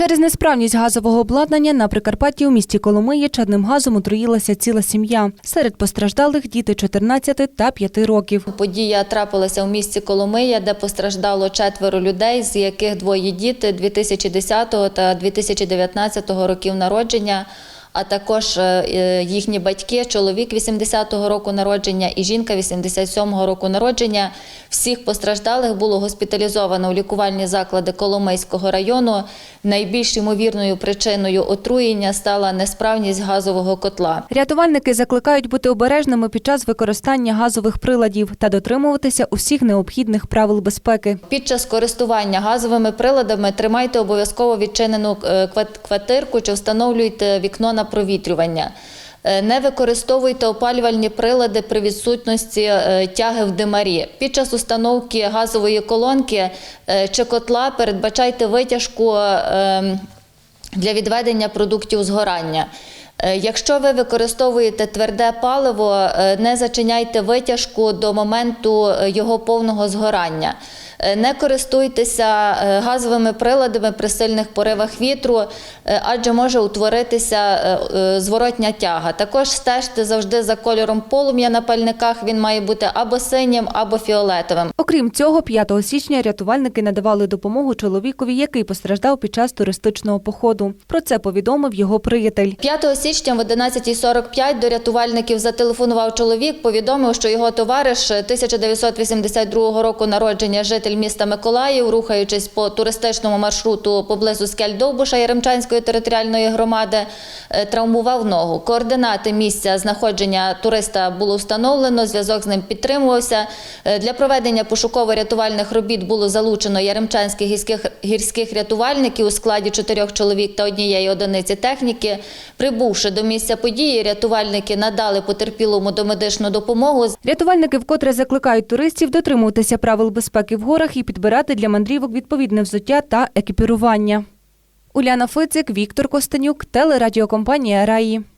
Через несправність газового обладнання на Прикарпатті у місті Коломиї чадним газом отруїлася ціла сім'я. Серед постраждалих діти 14 та 5 років. Подія трапилася у місті Коломия, де постраждало четверо людей, з яких двоє діти 2010 та 2019 років народження, а також е, їхні батьки, чоловік 80-го року народження і жінка 87-го року народження. Всіх постраждалих було госпіталізовано у лікувальні заклади Коломийського району. Найбільш ймовірною причиною отруєння стала несправність газового котла. Рятувальники закликають бути обережними під час використання газових приладів та дотримуватися усіх необхідних правил безпеки. Під час користування газовими приладами тримайте обов'язково відчинену е, квартирку чи встановлюйте вікно на провітрювання. Е, Не використовуйте опалювальні прилади при відсутності е, тяги в димарі. Під час установки газової колонки е, чи котла передбачайте витяжку е, для відведення продуктів згорання. Е, Якщо ви використовуєте тверде паливо, е, не зачиняйте витяжку до моменту е, його повного згорання. Не користуйтеся газовими приладами при сильних поривах вітру, адже може утворитися зворотня тяга. Також стежте завжди за кольором полум'я на пальниках. Він має бути або синім, або фіолетовим. Окрім цього, 5 січня рятувальники надавали допомогу чоловікові, який постраждав під час туристичного походу. Про це повідомив його приятель. 5 січня в 11.45 до рятувальників зателефонував чоловік, повідомив, що його товариш 1982 року народження, житель міста Миколаїв, рухаючись по туристичному маршруту поблизу скель Довбуша Яремчанської територіальної громади, е, травмував ногу. Координати місця знаходження туриста було встановлено, зв'язок з ним підтримувався. Е, Для проведення пошуково-рятувальних робіт було залучено яремчанських гірських, гірських рятувальників у складі чотирьох чоловік та однієї одиниці техніки. Прибувши до місця події, рятувальники надали потерпілому домедичну допомогу. Рятувальники вкотре закликають туристів дотримуватися правил безпеки в горах і підбирати для мандрівок відповідне взуття та екіпірування. Уляна Фицик, Віктор Костенюк, телерадіокомпанія Раї.